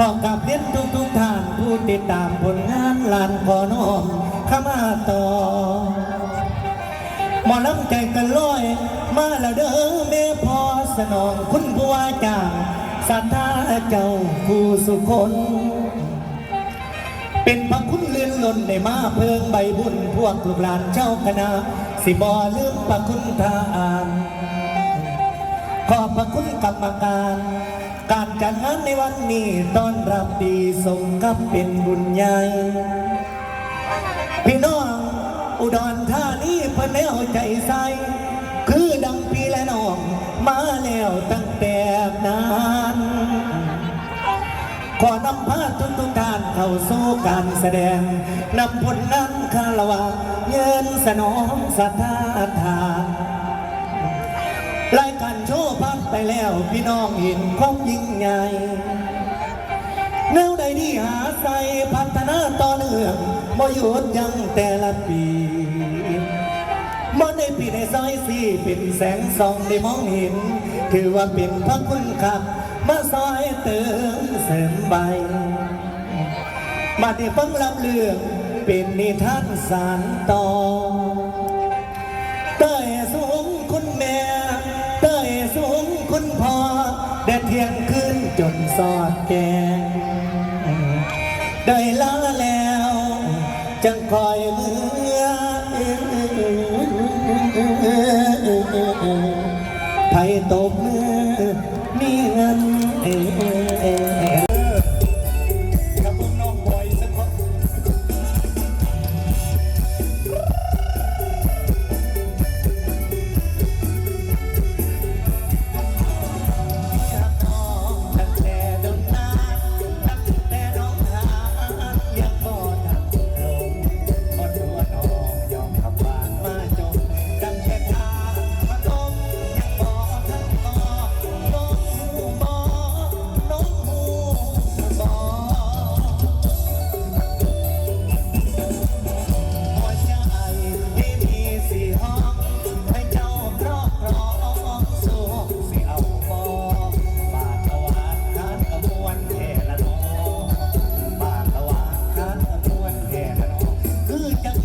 พอกับเรียนทุกทุกท่านผู้ติดตามผลงานลานขอน้อมข้ามาต่อหมอลำใจกันลอย มาแล้วเด้อแม่พอสนองคุณผู้ว่าจ้างสัทธาเจ้าผู้สุคนเป็นพระคุณเลื่อนล้นในมาเพิงใบบุญพวกลูกหลานเจ้าคณะสิบอลืมพระคุณทานขอบพระคุณกรรมการ การจัดงานในวันนี้ต้อนรับปีสมกับเป็นบุญใหญ่ พี่น้องอุดรธานีเพิ่นได้เอาใจใส คือดังพี่และน้อง มาแล้วตั้งแต่นานขอนำพาทุกทุกๆท่านเข้าสู่การแสดงนำผลงานคารวะเยินสนองศรัทธาทานรายการโชว์ ไปแล้วพี่น้องเห็นความยิ่งใหญ่แนวใดที่หาใส่พัฒนาต่อเนื่องบ่หยุดยังแต่ละปีบ่ในปีในซอยสี่เป็นแสงส่องได้มองเห็น ถือว่าเป็นพระคุณครับ มาซอยเติมเสริมใบ มาได้ฟังรับเรื่องเป็นนิทานสารต่อ เที่ยงคืนจนสอดแกงได้ลาแล้วจังคอยเมื่อไผตบมือมีเงิน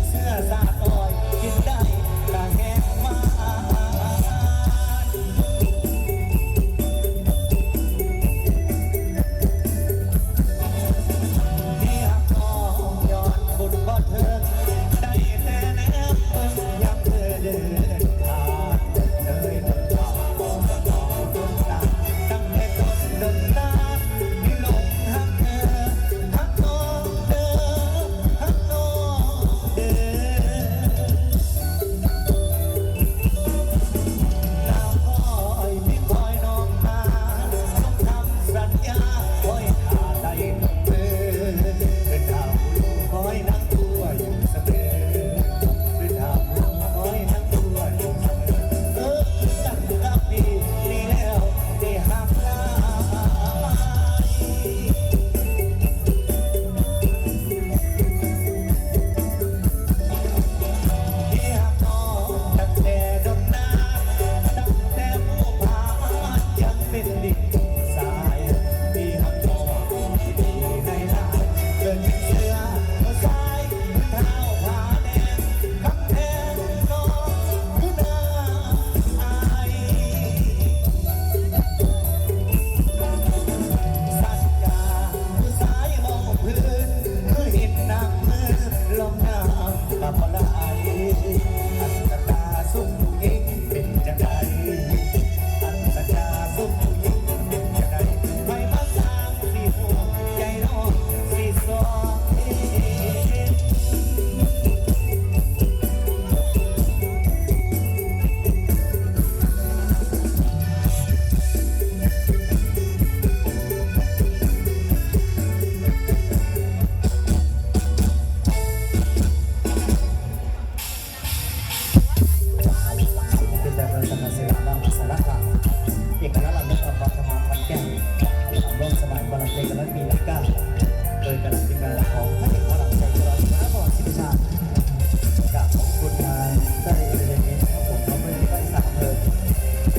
เสื้อสาดอ้อยกินได้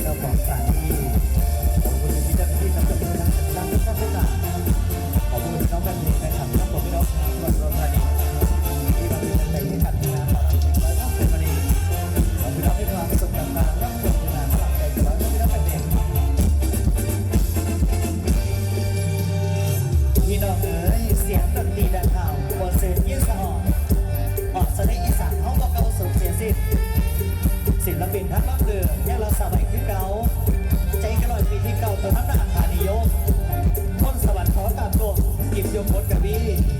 เจ้าของสถานที่ขอบคุณที่เจ้าหน้าที่ทำจัดงานทางการทุกท่านขอท่านเองนะครับทั้งหมดพี่น้องชาวจังหวัดอุดรธานีที่มาเป็นใจให้กันงานตอนรับเป็นร้อยรับเป็นวันนี้ขอพี่น้องให้ความสุขกับการรับชมงานสลับใจกันแล้วพี่น้องเป็นเด็กพี่น้องเอ๋ยเสียงดนตรีดังเห่าบนเสือยืดสะอ่อนออกแสดงอีสานเขาบอกเกาสุดเสียสิ้นศิลปินทั้งรับเรือยังเราสบายคือเเดียวพ้นกับพี่